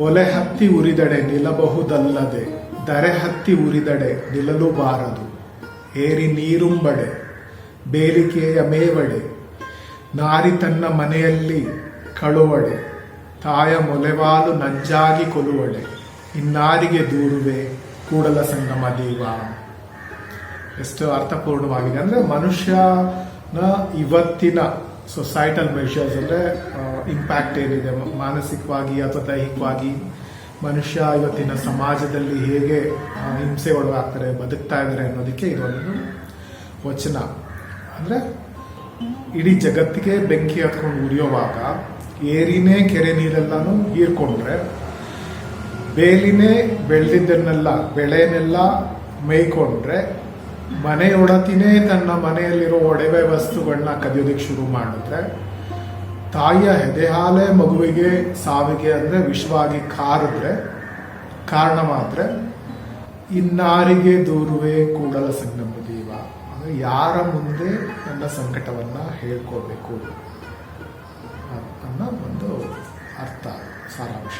ಒಲೆ ಹತ್ತಿ ಉರಿದಡೆ ನಿಲ್ಲಬಹುದಲ್ಲದೆ, ದರೆ ಹತ್ತಿ ಉರಿದಡೆ ನಿಲ್ಲಲು ಬಾರದು ಏರಿ ನೀರುಂಬಡೆ, ಬೇಲಿಕೆಯ ಮೇವಡೆ, ನಾರಿ ತನ್ನ ಮನೆಯಲ್ಲಿ ಕಳುವಡೆ, ತಾಯ ಮೊಲೆವಾಲು ನಂಜಾಗಿ ಕೊಲುವಡೆ, ಇನ್ನಾರಿಗೆ ದೂರುವೆ ಕೂಡಲ ಸಂಗಮ ದೇವ. ಎಷ್ಟು ಅರ್ಥಪೂರ್ಣವಾಗಿದೆ ಅಂದ್ರೆ ಮನುಷ್ಯನ ಇವತ್ತಿನ ಸೊಸೈಟಲ್ ಮೆಷರ್ಸ್ ಅಂದರೆ ಇಂಪ್ಯಾಕ್ಟ್ ಏನಿದೆ? ಮಾನಸಿಕವಾಗಿ ಅಥವಾ ದೈಹಿಕವಾಗಿ? ಮನುಷ್ಯ ಇವತ್ತಿನ ಸಮಾಜದಲ್ಲಿ ಹೇಗೆ ಹಿಂಸೆ ಒಳಗಾಗ್ತಾರೆ, ಬದುಕ್ತಾ ಇದ್ದಾರೆ ಅನ್ನೋದಕ್ಕೆ ಇದೊಂದು ವಚನ. ಅಂದರೆ, ಇಡೀ ಜಗತ್ತಿಗೆ ಬೆಂಕಿ ಹತ್ಕೊಂಡು ಉರಿಯೋವಾಗ, ಏರಿನೇ ಕೆರೆ ನೀರೆಲ್ಲಾನು ಹೀರ್ಕೊಂಡ್ರೆ, ಬೇಲಿನೇ ಬೆಳೆದಿದ್ದನ್ನೆಲ್ಲ, ಬೆಳೆನೆಲ್ಲ ಮೇಯ್ಕೊಂಡ್ರೆ ಮನೆಯೊಡತಿನೇ ತನ್ನ ಮನೆಯಲ್ಲಿರೋ ಒಡವೆ ವಸ್ತುಗಳನ್ನ ಕದಿಯೋದಕ್ಕೆ ಶುರು ಮಾಡಿದ್ರೆ, ತಾಯಿಯ ಹೆದೆಹಾಲೆ ಮಗುವಿಗೆ ಸಾವಿಗೆ ಅಂದ್ರೆ ವಿಶ್ವವಾಗಿ ಕಾರಿದ್ರೆ ಕಾರಣ ಮಾತ್ರ ಇನ್ನಾರಿಗೆ ದೂರುವೆ ಕೂಡಲ ಸಂಗಮ ದೇವ. ಅಂದ್ರೆ ಯಾರ ಮುಂದೆ ನನ್ನ ಸಂಕಟವನ್ನ ಹೇಳ್ಕೊಳ್ಬೇಕು ಅನ್ನೋ ಒಂದು ಅರ್ಥ, ಸಾರಾಂಶ.